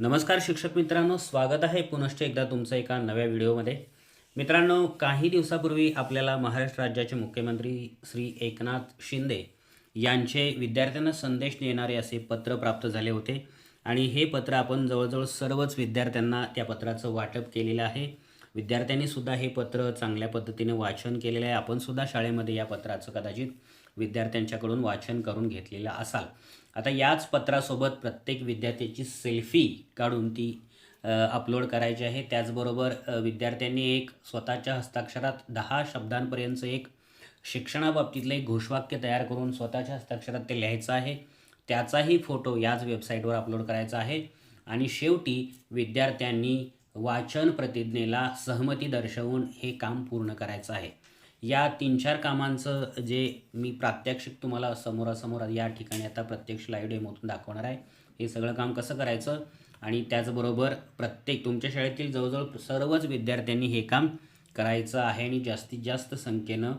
नमस्कार शिक्षक मित्रांनो स्वागत आहे पुनश्च एकदा तुमचं एका नव्या व्हिडिओमध्ये. मित्रांनो काही दिवसापूर्वी आपल्याला महाराष्ट्र राज्याचे मुख्यमंत्री श्री एकनाथ शिंदे यांचे विद्यार्थ्यांना संदेश देणारे असे पत्र प्राप्त झाले होते. आणि हे पत्र आपण जवळजवळ सर्वच विद्यार्थ्यांना त्या पत्राचं वाटप केलेलं आहे. विद्यार्थ्यांनी सुद्धा हे पत्र चांगल्या पद्धतीने वाचन केलेलं आहे. आपणसुद्धा शाळेमध्ये या पत्राचं कदाचित विद्यार्थ्यांच्याकडून वाचन करून घेतलेलं असाल. आता याच पत्रासोबत प्रत्येक विद्यार्थ्याची सेल्फी काढून ती अपलोड करायची आहे. त्याचबरोबर विद्यार्थ्यांनी एक स्वतःच्या हस्ताक्षरात दहा शब्दांपर्यंतचं एक शिक्षणाबाबतीतलं एक घोषवाक्य तयार करून स्वतःच्या हस्ताक्षरात ते लिहायचं आहे. त्याचाही फोटो याच वेबसाईटवर अपलोड करायचा आहे. आणि शेवटी विद्यार्थ्यांनी वाचन प्रतिज्ञेला सहमती दर्शवून हे काम पूर्ण करायचं आहे. या तीन चार कामांचं जे मी प्रात्यक्षिक तुम्हाला समोरासमोर या ठिकाणी आता प्रत्यक्ष लाईव्ह डेमोतून दाखवणार आहे हे सगळं काम कसं करायचं आणि त्याचबरोबर प्रत्येक तुमच्या शाळेतील जवळजवळ सर्वच विद्यार्थ्यांनी हे काम करायचं आहे आणि जास्तीत जास्त संख्येनं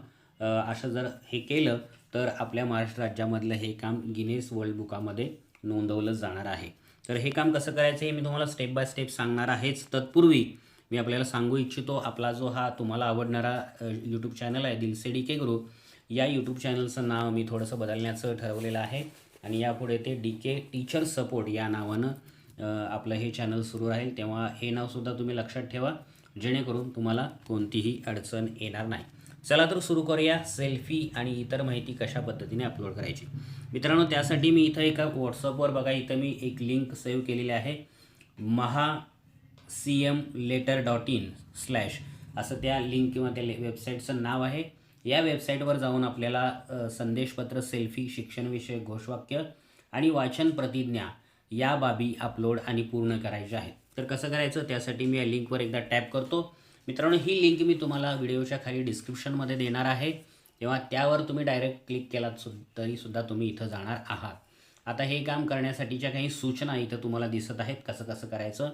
असं जर हे केलं तर आपल्या महाराष्ट्र राज्यामधलं हे काम गिनेस वर्ल्ड बुकामध्ये नोंदवलं जाणार आहे. तर हे काम कसं करायचं हे मी तुम्हाला स्टेप बाय स्टेप सांगणार आहेच. तत्पूर्वी मी आपल्याला सांगू इच्छितो आपला जो हा तुम्हाला आवडणारा यूट्यूब चॅनल आहे दिलसे डी के गुरु या यूट्यूब चॅनलचं नाव मी थोडंसं बदलण्याचं ठरवलेलं आहे. आणि यापुढे ते डी के टीचर सपोर्ट या नावानं आपलं हे चॅनल सुरू राहील. तेव्हा हे नावसुद्धा तुम्ही लक्षात ठेवा जेणेकरून तुम्हाला कोणतीही अडचण येणार नाही. चला तर सुरू करूया सेल्फी आणि इतर माहिती कशा पद्धतीने अपलोड करायची. मित्रांनो त्यासाठी मी इथं एका व्हॉट्सअपवर बघा इथं मी एक लिंक सेव्ह केलेली आहे. Maha C M letter dot in slash असं त्या लिंक किंवा त्या वेबसाईटचं नाव आहे. या वेबसाईटवर जाऊन आपल्याला संदेशपत्र सेल्फी शिक्षणविषयक घोषवाक्य आणि वाचन प्रतिज्ञा या बाबी अपलोड आणि पूर्ण करायच्या आहेत. तर कसं करायचं? त्यासाठी मी या लिंकवर एकदा टॅप करतो. मित्रांनो ही लिंक मी तुम्हाला व्हिडिओच्या खाली डिस्क्रिप्शनमध्ये देणार आहे. तेव्हा त्यावर तुम्ही डायरेक्ट क्लिक केलात सु तरीसुद्धा तुम्ही इथं जाणार आहात. आता हे काम करण्यासाठीच्या काही सूचना इथं तुम्हाला दिसत आहेत. कसं कसं करायचं?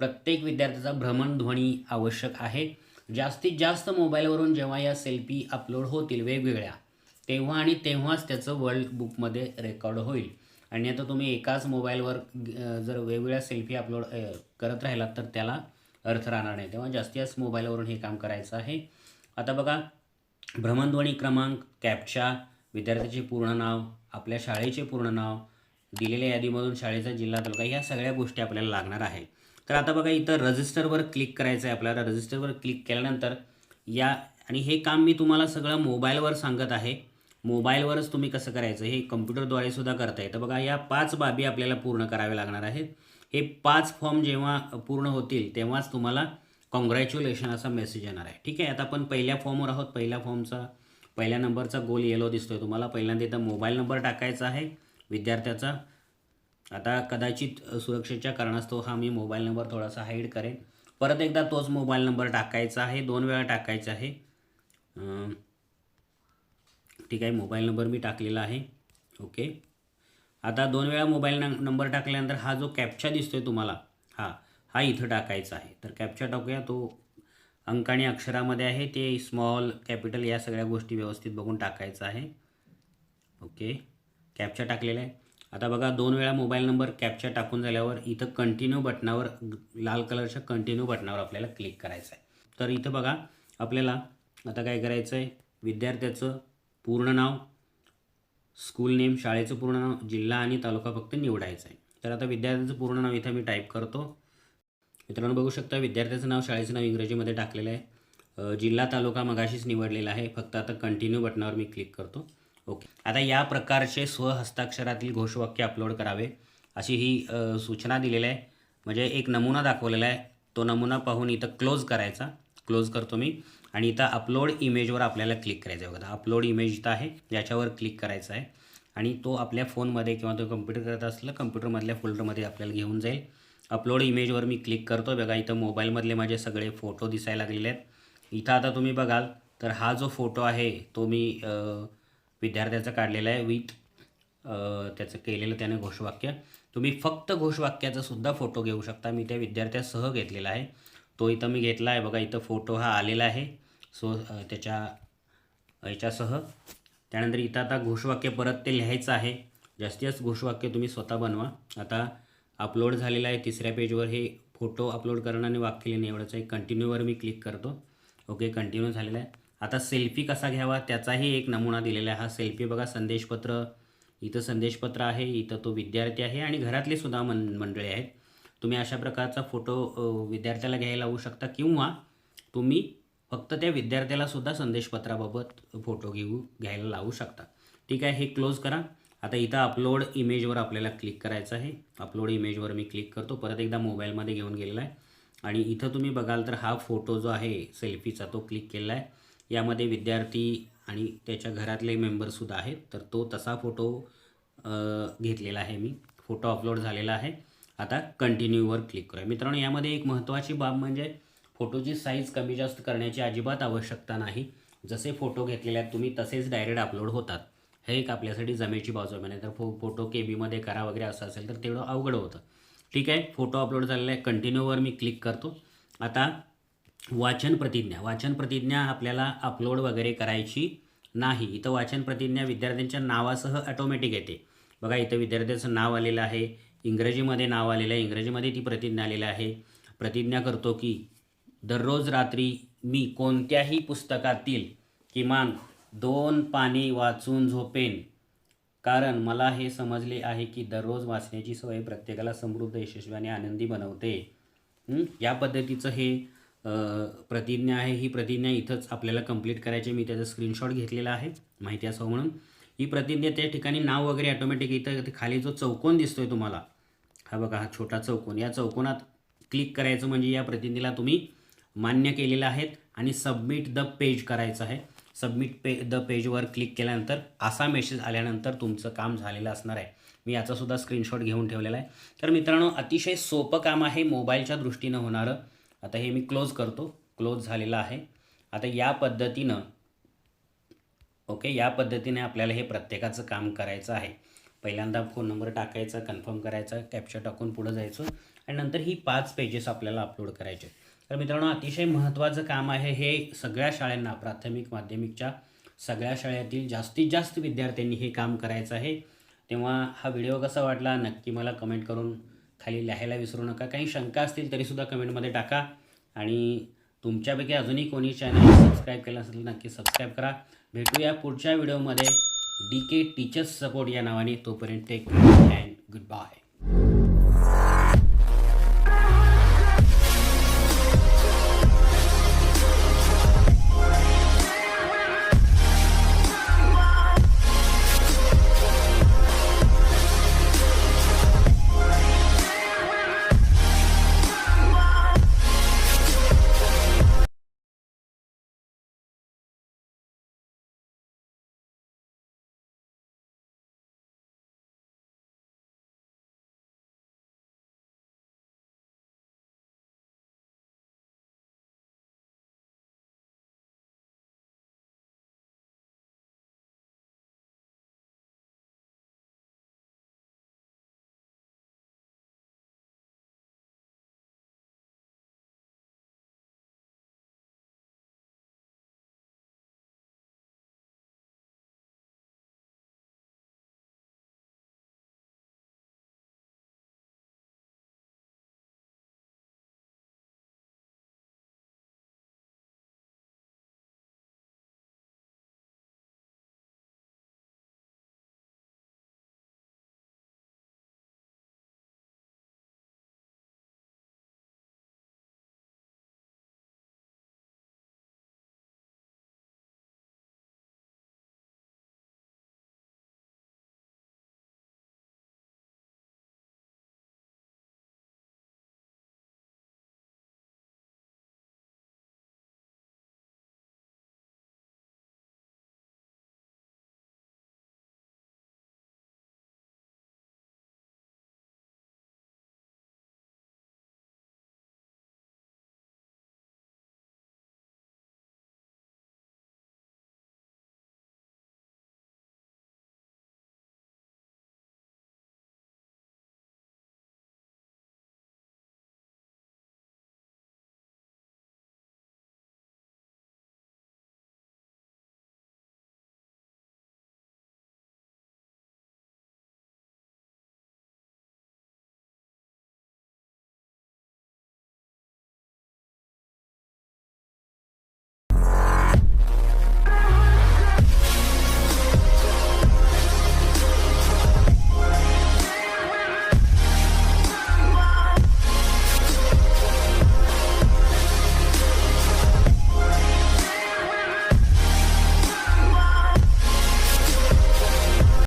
प्रत्येक विद्यार्थ्याचा भ्रमणध्वनी आवश्यक आहे. जास्तीत जास्त मोबाईलवरून जेव्हा या सेल्फी अपलोड होतील वेगवेगळ्या तेव्हा आणि तेव्हाच त्याचं वर्ल्ड बुकमध्ये रेकॉर्ड होईल. आणि आता तुम्ही एकाच मोबाईलवर जर वेगवेगळ्या सेल्फी अपलोड करत राहिलात तर त्याला अर्थ राहणार नाही. तेव्हा जास्तीत जास्त मोबाईलवरून हे काम करायचं आहे. आता बघा भ्रमणध्वनी क्रमांक कॅप्चा विद्यार्थ्याचे पूर्ण नाव आपल्या शाळेचे पूर्ण नाव दिलेल्या यादीमधून शाळेचा जिल्हा तालुका ह्या सगळ्या गोष्टी आपल्याला लागणार आहे. तर आता बघा इथं रजिस्टरवर क्लिक करायचं आहे आपल्याला रजिस्टरवर क्लिक केल्यानंतर या आणि हे काम मी तुम्हाला सगळं मोबाईलवर सांगत आहे. मोबाईलवरच तुम्ही कसं करायचं हे कम्प्युटरद्वारे सुद्धा करता येतं बघा या पाच बाबी आपल्याला पूर्ण कराव्या लागणार आहेत. हे पाच फॉर्म जेव्हा पूर्ण होतील तेव्हाच तुम्हाला कॉंग्रॅच्युलेशन असा मेसेज येणार आहे. ठीक आहे? आता आपण पहिल्या फॉर्मवर आहोत. पहिल्या फॉर्मचा पहिल्या नंबरचा गोल येलो दिसतोय तुम्हाला. पहिल्यांदा इथं मोबाईल नंबर टाकायचा आहे विद्यार्थ्याचा. आता कदाचित सुरक्षेच्या कारणास्तव हा मी मोबाईल नंबर थोडासा हाईड करेन. परत एकदा तोच मोबाईल नंबर टाकायचा आहे दोन वेळा टाकायचा आहे. ठीक आहे मोबाईल नंबर मी टाकलेला आहे. ओके. आता दोन वेळा मोबाईल नं नंबर टाकल्यानंतर हा जो कॅप्चा दिसतोय तुम्हाला हा हा इथं टाकायचा आहे. तर कॅप्चा टाकूया तो अंक आणि अक्षरामध्ये आहे ते स्मॉल कॅपिटल या सगळ्या गोष्टी व्यवस्थित बघून टाकायचं आहे. ओके. कॅप्चा टाकलेला आहे. आता बघा दोन वेळा मोबाईल नंबर कॅप्चर टाकून झाल्यावर इथं कंटिन्यू बटनावर लाल कलरच्या कंटिन्यू बटनावर आपल्याला क्लिक करायचं आहे तर इथं बघा आपल्याला आता काय करायचं आहे विद्यार्थ्याचं पूर्ण नाव स्कूल नेम शाळेचं पूर्ण नाव जिल्हा आणि तालुका फक्त निवडायचं आहे तर आता विद्यार्थ्याचं पूर्ण नाव इथं मी टाईप करतो. मित्रांनो बघू शकता विद्यार्थ्याचं नाव शाळेचं नाव इंग्रजीमध्ये टाकलेलं आहे. जिल्हा तालुका मगाशीच निवडलेला आहे. फक्त आता कंटिन्यू बटनावर मी क्लिक करतो. ओके. आता या प्रकारचे स्वहस्ताक्षरातील घोषवाक्य अपलोड करावे अशी ही सूचना दिलेली आहे. म्हणजे एक नमुना दाखवलेला आहे. तो नमुना पाहून इथं क्लोज करायचा. क्लोज करतो मी. आणि इथं अपलोड इमेजवर आपल्याला क्लिक करायचं आहे बघा अपलोड इमेज इथं आहे. याच्यावर क्लिक करायचं आहे आणि तो आपल्या फोनमध्ये किंवा तो कम्प्युटर करत असलं कम्प्युटरमधल्या फोल्डरमध्ये आपल्याला घेऊन जाईल. अपलोड इमेजवर मी क्लिक करतो बघा इथं मोबाईलमधले माझे सगळे फोटो दिसायला लागलेले आहेत. इथं आता तुम्ही बघाल तर हा जो फोटो आहे तो मी आ, विद्यार्थ्याचं काढलेलं आहे विथ त्याचं केलेलं त्याने घोषवाक्य. तुम्ही फक्त घोषवाक्याचा सुद्धा फोटो घेऊ शकता. मी त्या विद्यार्थ्यासह घेतलेला आहे. तो इथं मी घेतला आहे. बघा इथं फोटो हा आलेला आहे. सो त्याच्या याच्यासह. त्यानंतर इथं आता घोषवाक्य परत ते लिहायचं आहे. जास्तीत जास्त घोषवाक्य तुम्ही स्वतः बनवा. आता अपलोड झालेला आहे तिसऱ्या पेजवर हे फोटो अपलोड करणं आणि वाक्य लिहिणे एवढंच आहे. कंटिन्यूवर मी क्लिक करतो. ओके कंटिन्यू झालेला आहे. आता सेल्फी कसा घ्यावा त्याचाही एक नमुना दिलेला आहे. हा सेल्फी बघा संदेशपत्र. इथं संदेशपत्र आहे इथं तो विद्यार्थी आहे आणि घरातले सुद्धा मन मंडळी आहेत. तुम्ही अशा प्रकारचा फोटो विद्यार्थ्याला घ्यायला लावू शकता किंवा तुम्ही फक्त त्या विद्यार्थ्याला सुद्धा संदेशपत्राबाबत फोटो घेऊ घ्यायला लावू शकता. ठीक आहे हे क्लोज करा. आता इथं अपलोड इमेजवर आपल्याला क्लिक करायचं आहे. अपलोड इमेजवर मी क्लिक करतो. परत एकदा मोबाईलमध्ये घेऊन गेलेला आहे. आणि इथं तुम्ही बघाल तर हा फोटो जो आहे सेल्फीचा तो क्लिक केलेला आहे. यामध्ये विद्यार्थी आणि त्याच्या घरातले मेंबरसुद्धा आहेत. तर तो तसा फोटो घेतलेला आहे मी. फोटो अपलोड झालेला आहे. आता कंटिन्यूवर क्लिक करूया. मित्रांनो यामध्ये एक महत्त्वाची बाब म्हणजे फोटोची साईज कमी जास्त करण्याची अजिबात आवश्यकता नाही. जसे फोटो घेतलेले आहेत तुम्ही तसेच डायरेक्ट अपलोड होतात. हे एक आपल्यासाठी जमेची बाजू आहे. म्हणजे तर फो फोटो के बीमध्ये करा वगैरे असं असेल तर तेवढं अवघड होतं. ठीक आहे फोटो अपलोड झालेला आहे. कंटिन्यूवर मी क्लिक करतो. आता वाचन प्रतिज्ञा. वाचन प्रतिज्ञा आपल्याला अपलोड वगैरे करायची नाही. इथं वाचन प्रतिज्ञा विद्यार्थ्यांच्या नावासह ऑटोमॅटिक येते. बघा इथं विद्यार्थ्याचं नाव आलेलं आहे. इंग्रजीमध्ये नाव आलेलं आहे. इंग्रजीमध्ये ती प्रतिज्ञा आलेली आहे. प्रतिज्ञा करतो की दररोज रात्री मी कोणत्याही पुस्तकातील किमान दोन पाने वाचून झोपेन. कारण मला हे समजले आहे की दररोज वाचण्याची सवय प्रत्येकाला समृद्ध यशस्वी आणि आनंदी बनवते. या पद्धतीचं हे प्रतिज्ञा आहे ही प्रतिज्ञा इथंच आपल्याला कंप्लीट करायची मी त्याचा स्क्रीनशॉट घेतलेला आहे माहिती असावं म्हणून. ही प्रतिज्ञा त्या ठिकाणी नाव वगैरे ऑटोमॅटिक इथं खाली जो चौकोन दिसतोय तुम्हाला. हा बघा हा छोटा चौकोन. या चौकोनात क्लिक करायचं म्हणजे या प्रतिज्ञेला तुम्ही मान्य केलेलं आहेत आणि सबमिट द पेज करायचं आहे. सबमिट पे द पेजवर क्लिक केल्यानंतर असा मेसेज आल्यानंतर तुमचं काम झालेलं असणार आहे. मी याचासुद्धा स्क्रीनशॉट घेऊन ठेवलेला आहे. तर मित्रांनो अतिशय सोपं काम आहे मोबाईलच्या दृष्टीनं होणारं. आता हे मी क्लोज करतो. क्लोज झालेला आहे. आता या पद्धतीनं ओके या पद्धतीने आपल्याला हे प्रत्येकाचं काम करायचं आहे. पहिल्यांदा फोन नंबर टाकायचा कन्फर्म करायचा कॅप्चर टाकून पुढं जायचं आणि नंतर ही पाच पेजेस आपल्याला अपलोड करायचे. तर मित्रांनो अतिशय महत्त्वाचं काम आहे हे सगळ्या शाळांना प्राथमिक माध्यमिकच्या सगळ्या शाळेतील जास्तीत जास्त विद्यार्थ्यांनी हे काम करायचं आहे. तेव्हा हा व्हिडिओ कसा वाटला? नक्की मला कमेंट करून खाली लिहायला विसरू नका. काही शंका असतील तरीसुद्धा कमेंटमध्ये टाका. आणि तुमच्यापैकी अजूनही कोणी चॅनल सबस्क्राईब केलं असेल नक्की सबस्क्राईब करा. भेटूया पुढच्या व्हिडिओमध्ये. डी के टीचर्स सपोर्ट या नावाने. तोपर्यंत टेक अँड गुड बाय